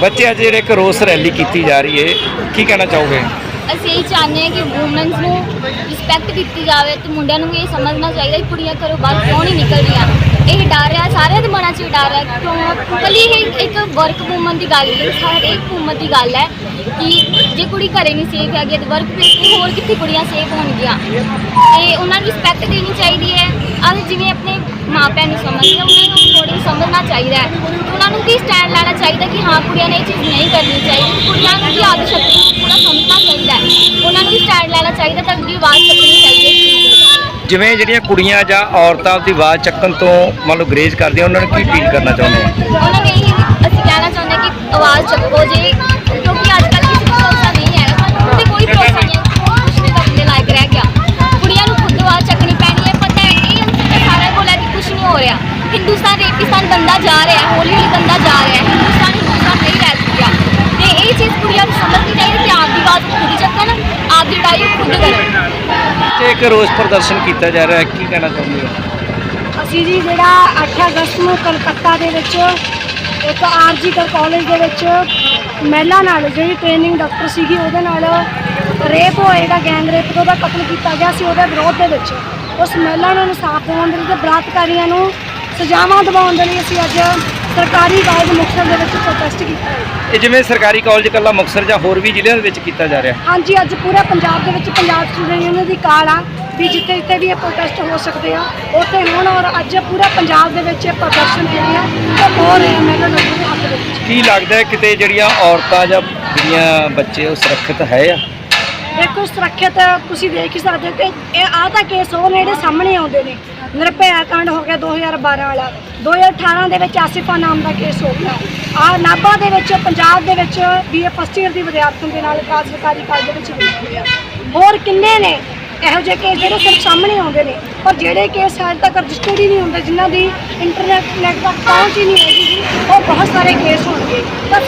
ਬੱਚੇ ਅੱਜ ਜਿਹੜੇ ਇੱਕ ਰੋਸ ਰੈਲੀ ਕੀਤੀ ਜਾ ਰਹੀ ਹੈ ਕੀ ਕਹਿਣਾ ਚਾਹੋਗੇ? ਅਸੀਂ ਇਹ ਚਾਹੁੰਦੇ ਹਾਂ ਕਿ ਵੂਮਨਸ ਨੂੰ ਰਿਸਪੈਕਟ ਦਿੱਤੀ ਜਾਵੇ ਤੇ ਮੁੰਡਿਆਂ ਨੂੰ ਵੀ ਇਹ ਸਮਝਣਾ ਚਾਹੀਦਾ ਕਿ ਕੁੜੀਆਂ ਘਰੋਂ ਬਾਹਰ ਕਿਉਂ ਨਹੀਂ ਨਿਕਲ ਰਹੀਆਂ ਇਹ ਡਰ ਹੈ ਸਾਰਿਆਂ ਦੇ ਮਨਾਂ 'ਚ ਇਹ ਡਰ ਹੈ। ਕਿਉਂ? ਕੱਲੀ ਇਹ ਇੱਕ ਵਰਕ ਵੂਮਨ ਦੀ ਗੱਲ ਨਹੀਂ ਹਰੇਕ ਵੂਮਨ ਦੀ ਗੱਲ ਹੈ ਕਿ ਜੇ ਕੁੜੀ ਘਰੇ ਨਹੀਂ ਸੇਫ ਹੈਗੀ ਤੇ ਵਰਕ ਪਲੇਸ ਤੇ ਹੋਰ ਕਿੱਥੇ ਕੁੜੀਆਂ ਸੇਫ ਹੋਣਗੀਆਂ? ਤੇ ਉਹਨਾਂ ਨੂੰ ਰਿਸਪੈਕਟ ਦੇਣੀ ਚਾਹੀਦੀ ਹੈ। ਅੱਜ ਜਿਵੇਂ ਆਪਣੇ ਮਾਪਿਆਂ ਨੂੰ ਸਮਝਦੇ ਉਹਨਾਂ ਨੂੰ ਥੋੜੀ ਸਮਝਣਾ ਚਾਹੀਦਾ ਹੈ। ਉਹਨਾਂ ਨੂੰ ਵੀ ਸਟੈਂਡ ਲੈਣਾ ਚਾਹੀਦਾ ਕਿ ਹਾਂ ਕੁੜੀਆਂ ਨੇ ਇਹ ਚੀਜ਼ ਨਹੀਂ ਕਰਨੀ ਚਾਹੀਦੀ। ਕੁੜੀਆਂ ਨੂੰ ਵੀ ਆਦਿ ਸ਼ਕਤੀ ਨੂੰ ਪੂਰਾ ਸਮਝਣਾ ਚਾਹੀਦਾ ਹੈ। ਉਹਨਾਂ ਨੂੰ ਵੀ ਸਟੈਂਡ ਲੈਣਾ ਚਾਹੀਦਾ ਤਾਂ ਅੱਗੇ ਆਵਾਜ਼ ਚੱਕਣੀ ਚਾਹੀਦੀ। ਜਿਵੇਂ ਜਿਹੜੀਆਂ ਕੁੜੀਆਂ ਜਾਂ ਔਰਤਾਂ ਦੀ ਆਵਾਜ਼ ਚੱਕਣ ਤੋਂ ਮੰਨ ਲਓ ਗਰੇਜ ਕਰਦੀਆਂ ਉਹਨਾਂ ਨੂੰ ਕੀ ਫੀਲ ਕਰਨਾ ਚਾਹੁੰਦੇ ਆ ਉਹਨਾਂ ਨੇ ਇਹੀ ਅਸੀਂ ਕਹਿਣਾ ਚਾਹੁੰਦੇ ਕਿ ਆਵਾਜ਼ ਚੱਕੋ ਜੇ ਆਪ ਖੁਦ ਕਰਨ ਤੇ ਇੱਕ ਰੋਸ ਪ੍ਰਦਰਸ਼ਨ ਕੀਤਾ ਜਾ ਰਿਹਾ ਹੈ, ਕੀ ਕਹਿਣਾ ਚਾਹੁੰਦੇ ਹੋ? ਅਸੀਂ ਜੀ ਜਿਹੜਾ 8 ਅਗਸਤ ਨੂੰ ਕਲਕੱਤਾ ਦੇ ਵਿੱਚ, ਇੱਕ ਆਰਜੀਕਲ ਕਾਲਜ ਦੇ ਵਿੱਚ ਮਹਿਲਾ ਨਾਲ ਜਿਹੜੀ ਟ੍ਰੇਨਿੰਗ ਡਾਕਟਰ ਸੀਗੀ, ਉਹਦੇ ਨਾਲ ਰੇਪ ਹੋਇਆ ਜਿਹੜਾ ਗੈਂਗ ਰੇਪ ਤੋਂ ਉਹਦਾ ਕਤਲ ਕੀਤਾ ਗਿਆ ਸੀ, ਉਹਦੇ ਵਿਰੋਧ ਦੇ ਵਿੱਚ। ਉਸ ਮਹਿਲਾ ਨੂੰ ਇਨਸਾਫ ਦਿਵਾਉਣ ਦੇ ਲਈ ਤੇ ਬਲਾਤਕਾਰੀਆਂ ਨੂੰ ਸਜ਼ਾਵਾਂ ਦਿਵਾਉਣ ਦੇ ਲਈ ਅਸੀਂ ਅੱਜ ਸਰਕਾਰੀ ਕਾਲਜ ਮੁਕਤਸਰ ਦੇ ਵਿੱਚ ਪ੍ਰੋਟੈਸਟ ਕੀਤਾ ਹੈ। ਇਹ ਜਿਵੇਂ ਸਰਕਾਰੀ ਕਾਲਜ ਕੱਲਾ ਮੁਕਤਸਰ ਜਾਂ ਹੋਰ ਵੀ ਜ਼ਿਲ੍ਹਿਆਂ ਦੇ ਵਿੱਚ ਕੀਤਾ ਜਾ ਰਿਹਾ। ਹਾਂਜੀ ਅੱਜ ਪੂਰੇ ਪੰਜਾਬ ਦੇ ਵਿੱਚ ਪੰਜਾਬ ਸਟੂਡੈਂਟ ਯੂਨੀਅਨ ਦੀ ਕਾਲ ਆ ਵੀ ਜਿੱਥੇ ਜਿੱਥੇ ਵੀ ਇਹ ਪ੍ਰੋਟੈਸਟ ਹੋ ਸਕਦੇ ਆ ਉੱਥੇ ਹੋਣ ਔਰ ਅੱਜ ਪੂਰੇ ਪੰਜਾਬ ਦੇ ਵਿੱਚ ਇਹ ਪ੍ਰਦਰਸ਼ਨ ਜਿਹੜੇ ਆ ਉਹ ਹੋ ਰਹੇ ਆ ਮੈਨੂੰ ਲੋਕਾਂ ਦੇ ਹੱਕ ਦੇ ਵਿੱਚ। ਕੀ ਲੱਗਦਾ ਹੈ ਕਿਤੇ ਜਿਹੜੀਆਂ ਔਰਤਾਂ ਜਾਂ ਜਿਹੜੀਆਂ ਬੱਚੇ ਉਹ ਸੁਰੱਖਿਅਤ ਹੈ ਆ? ਦੇਖੋ ਸੁਰੱਖਿਅਤ ਤੁਸੀਂ ਦੇਖ ਹੀ ਸਕਦੇ ਹੋ ਕਿ ਇਹ ਆਹ ਤਾਂ ਕੇਸ ਉਹ ਨੇ ਜਿਹੜੇ ਸਾਹਮਣੇ ਆਉਂਦੇ ਨੇ। ਨਿਰਭਇਆ ਕਾਂਡ ਹੋ ਗਿਆ 2012 ਵਾਲਾ। 2018 ਦੇ ਵਿੱਚ ਆਸਿਫਾ ਨਾਮ ਦਾ ਕੇਸ ਹੋ ਗਿਆ। ਆ ਨਾਭਾ ਦੇ ਵਿੱਚ, ਪੰਜਾਬ ਦੇ ਵਿੱਚ ਬੀਏ ਫਸਟ ਈਅਰ ਦੀ ਵਿਦਿਆਰਥਣ ਦੇ ਨਾਲ ਕਾਜ ਸਰਕਾਰੀ ਕਾਲਜ ਦੇ ਵਿੱਚ ਹੋਇਆ ਹੋਰ ਕਿੰਨੇ ਨੇ? ਇਹੋ ਜਿਹੇ ਕੇਸ ਜਿਹੜੇ ਸਿਰਫ ਸਾਹਮਣੇ ਆਉਂਦੇ ਨੇ। ਪਰ ਜਿਹੜੇ ਕੇਸ ਹਜੇ ਤੱਕ ਰਜਿਸਟਰਡ ਹੀ ਨਹੀਂ ਹੁੰਦੇ, ਜਿਨ੍ਹਾਂ ਦੀ ਇੰਟਰਨੈਟ ਨੈਟ ਤੱਕ ਪਹੁੰਚ ਹੀ ਨਹੀਂ ਹੈਗੀ, ਉਹ ਬਹੁਤ ਸਾਰੇ ਕੇਸ ਹੋਣਗੇ।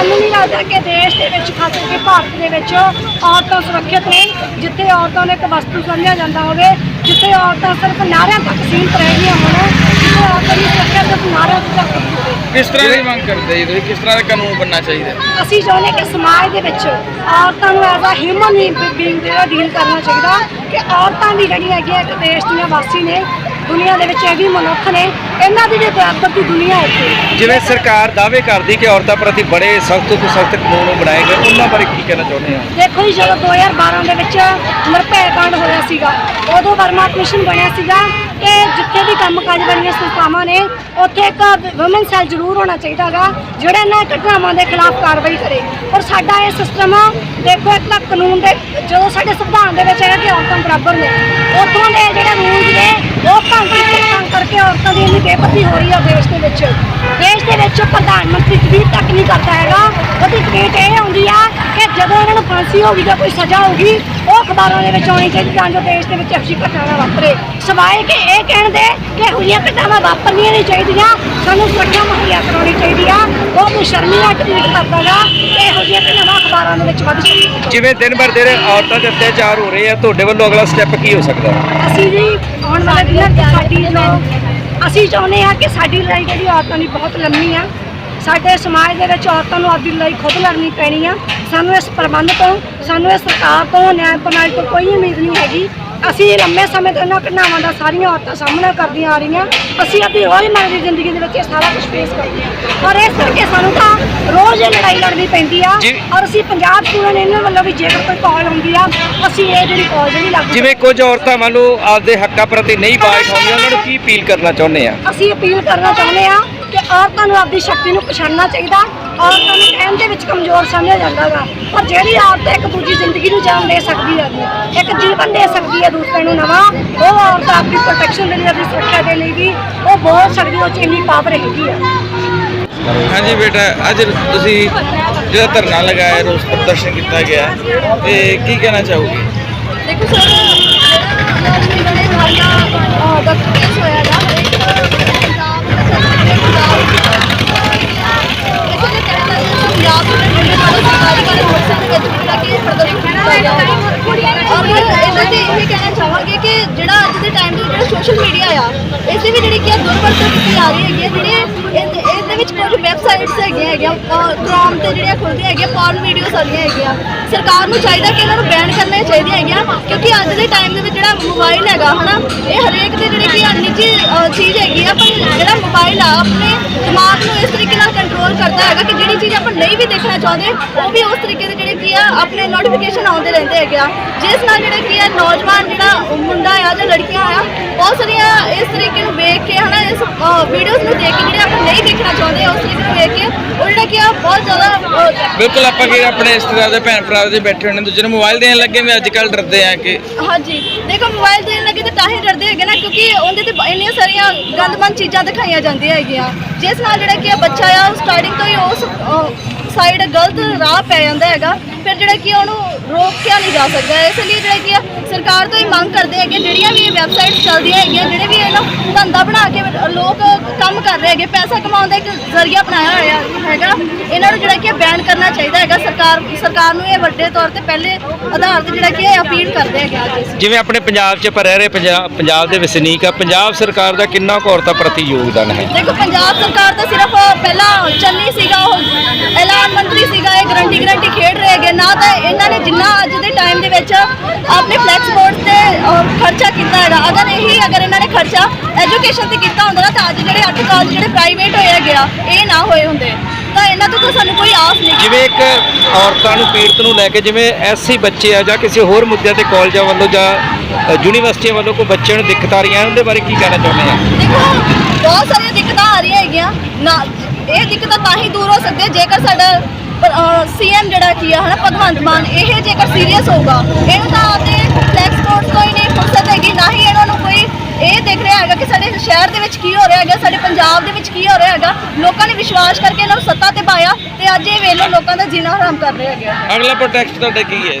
ਸਾਨੂੰ ਨਹੀਂ ਲੱਗਦਾ ਕਿ ਦੇਸ਼ ਦੇ ਵਿੱਚ ਖਾਸ ਕਰਕੇ ਭਾਰਤ ਦੇ ਵਿੱਚ ਔਰਤਾਂ ਸੁਰੱਖਿਅਤ ਨੇ ਜਿੱਥੇ ਔਰਤਾਂ ਨੂੰ ਇੱਕ ਵਸਤੂ ਸਮਝਿਆ ਜਾਂਦਾ ਹੋਵੇ ਜਿੱਥੇ ਔਰਤਾਂ ਸਿਰਫ ਨਾਰਿਆਂ ਤੱਕ ਸੀਮਿਤ ਰਹਿ ਗਈਆਂ ਹੋਣ ਜਿੱਥੇ ਔਰਤਾਂ ਦੀ ਸੁਰੱਖਿਆ ਸਿਰਫ ਨਾਰਿਆਂ ਤੱਕ ਹੋਵੇ। ਕਿਸ ਤਰ੍ਹਾਂ ਦੀ ਮੰਗ ਕਰਦੇ ਜੀ ਤੁਸੀਂ? ਕਿਸ ਤਰ੍ਹਾਂ ਦਾ ਕਾਨੂੰਨ ਬਣਨਾ ਚਾਹੀਦਾ? ਅਸੀਂ ਚਾਹੁੰਦੇ ਕਿ ਸਮਾਜ ਦੇ ਵਿੱਚ ਔਰਤਾਂ ਨੂੰ ਐਜ਼ ਅ ਹਿਊਮਨ ਬੀਇੰਗ ਜਿਹੜਾ ਡੀਲ ਕਰਨਾ ਚਾਹੀਦਾ ਕਿ ਔਰਤਾਂ ਵੀ ਜਿਹੜੀਆਂ ਹੈਗੀਆਂ ਇੱਕ ਦੇਸ਼ ਦੀਆਂ ਵਾਸੀ ਨੇ ਦੁਨੀਆ ਦੇ ਵਿੱਚ ਇਹ ਵੀ ਮਨੁੱਖ ਨੇ ਇਹਨਾਂ ਦੀ ਵੀ ਬਰਾਬਰ ਦੀ ਦੁਨੀਆ ਇੱਥੇ। ਜਿਵੇਂ ਸਰਕਾਰ ਦਾਅਵੇ ਕਰਦੀ ਕਿ ਔਰਤਾਂ ਪ੍ਰਤੀ ਬੜੇ ਸਖਤ ਤੋਂ ਸਖਤ ਕਾਨੂੰਨ ਬਣਾਏ ਗਏ ਉਹਨਾਂ ਬਾਰੇ ਕੀ ਕਹਿਣਾ ਚਾਹੁੰਦੇ ਆ ਦੇਖੋ ਜੀ ਜਦੋਂ 2012 ਦੇ ਵਿੱਚ ਨਿਰਭੈ ਕਾਂਡ ਹੋਇਆ ਸੀਗਾ ਉਦੋਂ ਵਰਮਾ ਕਮਿਸ਼ਨ ਬਣਿਆ ਸੀਗਾ ਕਿ ਜਿੱਥੇ ਵੀ ਕੰਮਕਾਜ ਵਾਲੀਆਂ ਸੰਸਥਾਵਾਂ ਨੇ, ਉੱਥੇ ਇੱਕ ਵੂਮਨ ਸੈੱਲ ਜ਼ਰੂਰ ਹੋਣਾ ਚਾਹੀਦਾਗਾ, ਜਿਹੜਾ ਇਹਨਾਂ ਘਟਨਾਵਾਂ ਦੇ ਖਿਲਾਫ ਕਾਰਵਾਈ ਕਰੇ। ਔਰ ਸਾਡਾ ਇਹ ਸਿਸਟਮ ਦੇਖੋ, ਇੱਕ ਤਾਂ ਕਾਨੂੰਨ ਦੇ, ਜਦੋਂ ਸਾਡੇ ਸੰਵਿਧਾਨ ਦੇ ਵਿੱਚ ਹੈਗਾ ਕਿ ਔਰਤਾਂ ਬਰਾਬਰ ਨੇ, ਉੱਥੋਂ ਦੇ ਜਿਹੜੇ ਰੂਲਸ ਨੇ, ਉਹ ਭੰਗ ਕਰਕੇ ਔਰਤਾਂ ਦੀ ਇੰਨੀ ਬੇਪਤੀ ਹੋ ਰਹੀ ਹੈ ਦੇਸ਼ ਦੇ ਵਿੱਚ। ਦੇਸ਼ ਦੇ ਵਿੱਚ ਪ੍ਰਧਾਨ ਮੰਤਰੀ ਤਵੀਤ ਤੱਕ ਨਹੀਂ ਕਰਦਾ ਹੈਗਾ। ਉਹਦੀ ਤਵੀਤ ਇਹ ਆਉਂਦੀ ਆ ਜਦੋਂ ਇਹਨਾਂ ਨੂੰ ਫਾਂਸੀ ਹੋਗੀ ਜਾਂ ਕੋਈ ਸਜ਼ਾ ਹੋਗੀ ਉਹ ਅਖਬਾਰਾਂ ਦੇ ਵਿੱਚ ਆਉਣੀ ਚਾਹੀਦੀ ਤਾਂ ਜੋ ਦੇਸ਼ ਦੇ ਵਿੱਚ ਅਫਸੀ ਘਟਨਾਵਾਂ ਵਾਪਰੇ। ਸਵਾਏ ਕਿ ਇਹ ਕਹਿਣ ਦੇ ਕਿ ਇਹੋ ਘਟਨਾਵਾਂ ਵਾਪਰਨੀਆਂ ਨਹੀਂ ਚਾਹੀਦੀਆਂ ਸਾਨੂੰ ਸੁਰੱਖਿਆ ਮੁਹੱਈਆ ਕਰਾਉਣੀ ਚਾਹੀਦੀ ਆ। ਉਹ ਬੇਸ਼ਰਮੀਆਂ ਟਵੀਟ ਕਰਦਾਗਾ ਇਹੋ ਜਿਹੀਆਂ ਘਟਨਾਵਾਂ ਅਖਬਾਰਾਂ ਦੇ ਵਿੱਚ ਵੱਧ ਸਕਦੀਆਂ ਜਿਵੇਂ ਦਿਨ ਭਰ ਦਿਨ ਔਰਤਾਂ ਦੇ ਅਤਿਆਚਾਰ ਹੋ ਰਹੇ ਆ ਤੁਹਾਡੇ ਵੱਲੋਂ ਅਗਲਾ ਸਟੈਪ ਕੀ ਹੋ ਸਕਦਾ? ਅਸੀਂ ਜੀ ਆਉਣ ਵਾਲੇ ਦਿਨਾਂ ਸਾਡੀ ਅਸੀਂ ਚਾਹੁੰਦੇ ਹਾਂ ਕਿ ਸਾਡੀ ਲੜਾਈ ਜਿਹੜੀ ਔਰਤਾਂ ਦੀ ਬਹੁਤ ਲੰਮੀ ਆ ਸਾਡੇ ਸਮਾਜ ਦੇ ਵਿੱਚ ਔਰਤਾਂ ਨੂੰ ਆਪਦੀ ਲੜਾਈ ਖੁਦ ਲੜਨੀ ਪੈਣੀ ਆ। ਸਾਨੂੰ ਇਸ ਪ੍ਰਬੰਧ ਤੋਂ ਸਾਨੂੰ ਇਸ ਸਰਕਾਰ ਤੋਂ ਨਿਆਂ ਪ੍ਰਣਾਲੀ ਤੋਂ ਕੋਈ ਉਮੀਦ ਨਹੀਂ ਹੈਗੀ। ਅਸੀਂ ਲੰਮੇ ਸਮੇਂ ਤੋਂ ਇਹਨਾਂ ਘਟਨਾਵਾਂ ਦਾ ਸਾਰੀਆਂ ਔਰਤਾਂ ਸਾਹਮਣਾ ਕਰਦੀਆਂ ਆ ਰਹੀਆਂ। ਅਸੀਂ ਆਪਣੀ ਰੋਜ਼ਮਰ੍ਹਾ ਦੀ ਜ਼ਿੰਦਗੀ ਦੇ ਵਿੱਚ ਇਹ ਸਾਰਾ ਕੁਝ ਫੇਸ ਕਰਦੇ ਹਾਂ ਔਰ ਇਸ ਕਰਕੇ ਸਾਨੂੰ ਤਾਂ ਰੋਜ਼ ਇਹ ਲੜਾਈ ਲੜਨੀ ਪੈਂਦੀ ਆ। ਔਰ ਅਸੀਂ ਪੰਜਾਬ ਸਟੂਡੈਂਟ ਇਹਨਾਂ ਵੱਲੋਂ ਵੀ ਜੇਕਰ ਕੋਈ ਕਾਲ ਆਉਂਦੀ ਆ ਅਸੀਂ ਇਹ ਜਿਹੜੀ ਕਾਲ ਜਿਹੜੀ ਲੱਗਦੀ ਜਿਵੇਂ ਕੁਝ ਔਰਤਾਂ ਮੰਨ ਲਓ ਆਪਦੇ ਹੱਕਾਂ ਪ੍ਰਤੀ ਨਹੀਂ ਬਾਤ ਉਠਾਉਂਦੀਆਂ ਉਹਨਾਂ ਨੂੰ ਕੀ ਅਪੀਲ ਕਰਨਾ ਚਾਹੁੰਦੇ ਆ? ਅਸੀਂ ਅਪੀਲ ਕਰਨਾ ਚਾਹੁੰਦੇ ਹਾਂ ਕਿ ਔਰਤਾਂ ਨੂੰ ਆਪਣੀ ਸ਼ਕਤੀ ਨੂੰ ਪਛਾਣਨਾ ਚਾਹੀਦਾ ਔਰਤਾਂ ਨੂੰ ਟਾਈਮ ਦੇ ਵਿੱਚ ਕਮਜ਼ੋਰ ਸਮਝਿਆ ਜਾਂਦਾ ਗਾ ਪਰ ਜਿਹੜੀ ਔਰਤ ਇੱਕ ਦੂਜੀ ਜ਼ਿੰਦਗੀ ਨੂੰ ਜਾਨ ਦੇ ਸਕਦੀ ਹੈ ਇੱਕ ਜੀਵਨ ਦੇ ਸਕਦੀ ਹੈ ਦੂਸਰੇ ਨੂੰ ਨਵਾਂ ਉਹ ਔਰਤ ਆਪਣੀ ਪ੍ਰੋਟੈਕਸ਼ਨ ਦੇ ਲਈ ਆਪਣੀ ਸੁਰੱਖਿਆ ਦੇ ਲਈ ਵੀ ਉਹ ਬੋਲ ਸਕਦੀ ਉਹ 'ਚ ਇੰਨੀ ਪਾਵਰ ਹੈਗੀ ਆ। ਹਾਂਜੀ ਬੇਟਾ ਅੱਜ ਤੁਸੀਂ ਜਿਹੜਾ ਧਰਨਾ ਲਗਾਇਆ ਰੋਸ ਪ੍ਰਦਰਸ਼ਨ ਕੀਤਾ ਗਿਆ ਤੇ ਕੀ ਕਹਿਣਾ ਚਾਹੋਗੇ? ਦੇਖੋ ਸਰ ਜਿਹੜਾ ਵਾਲਾ ਦਾ ਕੇਸ ਹੋਇਆ ਦੇ ਸੋਸ਼ਲ ਮੀਡੀਆ ਆ ਇਸ ਦੀ ਵੀ ਜਿਹੜੀ ਕਿ ਆ ਦੁਰਵਰਤੋਂ ਕੀਤੀ ਜਾ ਰਹੀ ਹੈਗੀ ਹੈ, ਜਿਹੜੇ ਇਹਦੇ ਵਿੱਚ ਕੁਝ ਵੈਬਸਾਈਟਸ ਹੈਗੀਆਂ ਹੈਗੀਆਂ ਕ੍ਰੋਮ ਤੇ ਜਿਹੜੀਆਂ ਖੁੱਲਦੀਆਂ ਹੈਗੀਆਂ ਪੌਰਨ ਵੀਡੀਓਜ਼ ਆਉਂਦੀਆਂ ਹੈਗੀਆਂ ਸਰਕਾਰ ਨੂੰ ਚਾਹੀਦਾ ਕਿ ਇਹਨਾਂ ਨੂੰ ਬੈਨ ਕਰਨੇ ਚਾਹੀਦੀਆਂ ਹੈਗੀਆਂ, ਕਿਉਂਕਿ ਅੱਜ ਦੇ ਟਾਈਮ ਦੇ ਵਿੱਚ ਜਿਹੜਾ ਮੋਬਾਈਲ ਹੈਗਾ, ਹਨਾ, ਇਹ ਹਰੇਕ ਦੇ ਜਿਹੜੇ ਕੀ ਆ ਨਿੱਜੀ ਚੀਜ਼ ਹੈਗੀ ਆ, ਪਰ ਜਿਹੜਾ ਮੋਬਾਈਲ ਆ, ਆਪਣੇ ਦਿਮਾਗ ਨੂੰ ਇਸ ਤਰੀਕੇ ਨਾਲ ਕੰਟਰੋਲ ਕਰਦਾ ਹੈਗਾ ਕਿ ਜਿਹੜੀ ਚੀਜ਼ ਆਪਾਂ ਨਹੀਂ ਵੀ ਦੇਖਣਾ ਚਾਹੁੰਦੇ, ਉਹ ਵੀ ਉਸ ਤਰੀਕੇ ਦੇ ਜਿਹੜੇ ਕੀ ਆ, ਆਪਣੇ ਨੋਟੀਫਿਕੇਸ਼ਨ ਆਉਂਦੇ ਰਹਿੰਦੇ ਹੈਗੇ ਆ। ਜਿਸ ਨਾਲ ਜਿਹੜਾ ਕੀ ਆ, ਨੌਜਵਾਨ ਜਿਹੜਾ ਮੁੰਡਾ ਆ ਜਾਂ ਲੜਕੀਆਂ ਆ, ਬਹੁਤ ਸਾਰੀਆਂ ਇਸ ਤਰੀਕੇ ਨੂੰ ਵੇਖ ਕੇ, ਹਨਾ, ਇਸ ਵੀਡੀਓਜ਼ ਨੂੰ ਦੇਖ ਕੇ ਜਿਹੜੇ ਆਪਾਂ ਨਹੀਂ ਦੇਖਣਾ ਚਾਹੁੰਦੇ ਉਸ ਤਰੀਕੇ ਨੂੰ ਵੇਖ ਕੇ? ਉਹ ਜਿਹੜਾ ਕੀ ਆ ਬਹੁਤ ਜ਼ਿਆਦਾ ਅਹ, ਬਿਲਕੁਲ ਆਪਾਂ ਕਿ ਆਪਣੇ ਰਿਸ਼ਤੇਦਾਰ ਦੇ ਭੈਣ ਭਰਾ ਦੇ ਬੈਠੇ ਹੋਣੇ ਦੂਜੇ ਨੂੰ ਮੋਬਾਈਲ ਦੇਣ ਲੱਗੇ ਵੀ ਅੱਜ ਕੱਲ ਡਰਦੇ ਆ ਕਿ। ਹਾਂਜੀ। ਦੇਖੋ ਮੋਬਾਈਲ ਦੇਣ ਲੱਗੇ ਤਾਂ ਤਾਂ ਹੀ ਡਰਦੇ ਹੈਗੇ ਨਾ ਕਿਉਂਕਿ ਉਹਦੇ ਤੇ ਬ- ਇੰਨੀਆਂ ਸਾਰੀਆਂ ਗੰਦਮੰਦ ਚੀਜ਼ਾਂ ਦਿਖਾਈਆਂ ਜਾਂਦੀਆਂ ਹੈਗੀਆਂ। ਜਿਸ ਨਾਲ ਜਿਹੜਾ ਕਿ ਬੱਚਾ ਆ ਸਟਾਰਟਿੰਗ ਤੋਂ ਹੀ ਉਸ ਸਾਈਡ ਗਲਤ ਰਾਹ ਪੈ ਜਾਂਦਾ ਹੈਗਾ ਫਿਰ ਜਿਹੜਾ ਕਿ ਉਹਨੂੰ ਰੋਕਿਆ ਨਹੀਂ ਜਾ ਸਕਦਾ। ਇਸ ਲਈ ਜਿਹੜਾ ਕਿ ਸਰਕਾਰ ਤੋਂ ਹੀ ਮੰਗ ਕਰਦੇ ਹੈਗੇ ਜਿਹੜੀਆਂ ਵੀ ਵੈਬਸਾਈਟ ਚੱਲਦੀਆਂ ਹੈਗੀਆਂ ਜਿਹੜੇ ਵੀ ਇਹਨਾਂ ਧੰਦਾ ਬਣਾ ਕੇ ਲੋਕ ਕੰਮ ਕਰ ਰਹੇ ਹੈਗੇ ਪੈਸਾ ਕਮਾਉਣ ਦਾ ਇੱਕ ਜ਼ਰੀਆ ਬਣਾਇਆ ਹੋਇਆ ਹੈਗਾ ਇਹਨਾਂ ਨੂੰ ਜਿਹੜਾ ਕਿ ਬੈਨ ਕਰਨਾ ਚਾਹੀਦਾ ਹੈਗਾ। ਸਰਕਾਰ ਸਰਕਾਰ ਨੂੰ ਇਹ ਵੱਡੇ ਤੌਰ ਤੇ ਪਹਿਲੇ ਆਧਾਰ ਤੇ ਜਿਹੜਾ ਕਿ ਇਹ ਅਪੀਲ ਕਰਦੇ ਹੈਗੇ ਅੱਜ ਜਿਵੇਂ ਆਪਣੇ ਪੰਜਾਬ 'ਚ ਆਪਾਂ ਰਹਿ ਰਹੇ ਪੰਜਾਬ ਪੰਜਾਬ ਦੇ ਵਸਨੀਕ ਆ ਪੰਜਾਬ ਸਰਕਾਰ ਦਾ ਕਿੰਨਾ ਕੁ ਔਰਤਾਂ ਪ੍ਰਤੀ ਯੋਗਦਾਨ ਹੈ? ਦੇਖੋ ਪੰਜਾਬ ਸਰਕਾਰ ਤਾਂ ਸਿਰਫ ਪਹਿਲਾਂ ਚੰਨੀ ਸੀਗਾ ਉਹ ਐਲਾਨ ਮੰਤਰੀ ਸੀਗਾ ਇਹ ਗਰੰਟੀ ਗਰੰਟੀ ਖੇਡ ਰਹੇ ਹੈਗੇ। ਨਾ ਤਾਂ ਇਹਨਾਂ ਨੇ ਜਿੰਨਾ ਅੱਜ ਦੇ ਟਾਈਮ ਦੇ ਵਿੱਚ ਆਪਣੇ ਫਲੈਕਸ ਬੋਰਡ ਤੇ ਖਰਚਾ ਕੀਤਾ ਹੈਗਾ। ਅਗਰ ਇਹੀ ਅਗਰ ਇਹਨਾਂ ਨੇ ਖਰਚਾ ਐਜੂਕੇਸ਼ਨ ਤੇ ਕੀਤਾ ਹੁੰਦਾ ਨਾ ਤਾਂ ਅੱਜ ਜਿਹੜੇ ਅੱਠ ਕਾਲਜ ਜਿਹੜੇ ਪ੍ਰਾਈਵੇਟ ਹੋਏ ਹੈਗੇ ਆ ਇਹ ਨਾ ਹੋਏ ਹੁੰਦੇ। ਤਾਂ ਇਹਨਾਂ ਤੋਂ ਤਾਂ ਸਾਨੂੰ ਕੋਈ ਆਸ ਨਹੀਂ। ਜਿਵੇਂ ਇੱਕ ਔਰਤਾਂ ਨੂੰ ਪੀੜਤ ਨੂੰ ਲੈ ਕੇ ਜਿਵੇਂ ਐਸਸੀ ਬੱਚੇ ਆ ਜਾਂ ਕਿਸੇ ਹੋਰ ਮੁੱਦਿਆਂ ਤੇ ਕਾਲਜਾਂ ਵੱਲੋਂ ਜਾਂ ਯੂਨੀਵਰਸਿਟੀਆਂ ਵੱਲੋਂ ਕੋਈ ਬੱਚਿਆਂ ਨੂੰ ਦਿੱਕਤ ਆ ਰਹੀਆਂ ਉਹਦੇ ਬਾਰੇ ਕੀ ਕਹਿਣਾ ਚਾਹੁੰਦੇ ਆ? ਦੇਖੋ ਬਹੁਤ ਸਾਰੀਆਂ ਦਿੱਕਤਾਂ ਆ ਰਹੀਆਂ ਹੈਗੀਆਂ। ਨਾ ਇਹ ਦਿੱਕਤਾਂ ਤਾਂ ਹੀ ਦੂਰ ਹੋ ਸਕਦੀਆਂ ਜੇਕਰ ਸਾਡਾ ਸੀਐਮ ਜਿਹੜਾ ਕੀ ਆ, ਹਨਾ, ਭਗਵੰਤ ਮਾਨ, ਇਹ ਜੇਕਰ ਸੀਰੀਅਸ ਹੋਊਗਾ, ਇਹਨੂੰ ਤਾਂ ਆਪਦੇ ਫਲੈਕਸ ਕੋਰਟ ਤੋਂ ਹੀ ਨਹੀਂ ਫੁਰਸਤ ਹੈਗੀ, ਨਾ ਹੀ ਇਹਨਾਂ ਨੂੰ ਕੋਈ ਇਹ ਦੇਖ ਰਿਹਾ ਹੈਗਾ ਕਿ ਸਾਡੇ ਸ਼ਹਿਰ ਦੇ ਵਿੱਚ ਕੀ ਹੋ ਰਿਹਾ ਹੈਗਾ, ਸਾਡੇ ਪੰਜਾਬ ਦੇ ਵਿੱਚ ਕੀ ਹੋ ਰਿਹਾ ਹੈਗਾ। ਲੋਕਾਂ ਨੇ ਵਿਸ਼ਵਾਸ ਕਰਕੇ ਇਹਨਾਂ ਨੂੰ ਸੱਤਾ ਤੇ ਪਾਇਆ ਤੇ ਅੱਜ ਇਹ ਵੇਲੇ ਲੋਕਾਂ ਦਾ ਜੀਣਾ ਹਰਾਮ ਕਰ ਰਹੇ ਹੈਗੇ ਅਗਲਾ ਪ੍ਰੋਟੈਕਟ ਤੁਹਾਡਾ ਕੀ ਹੈ?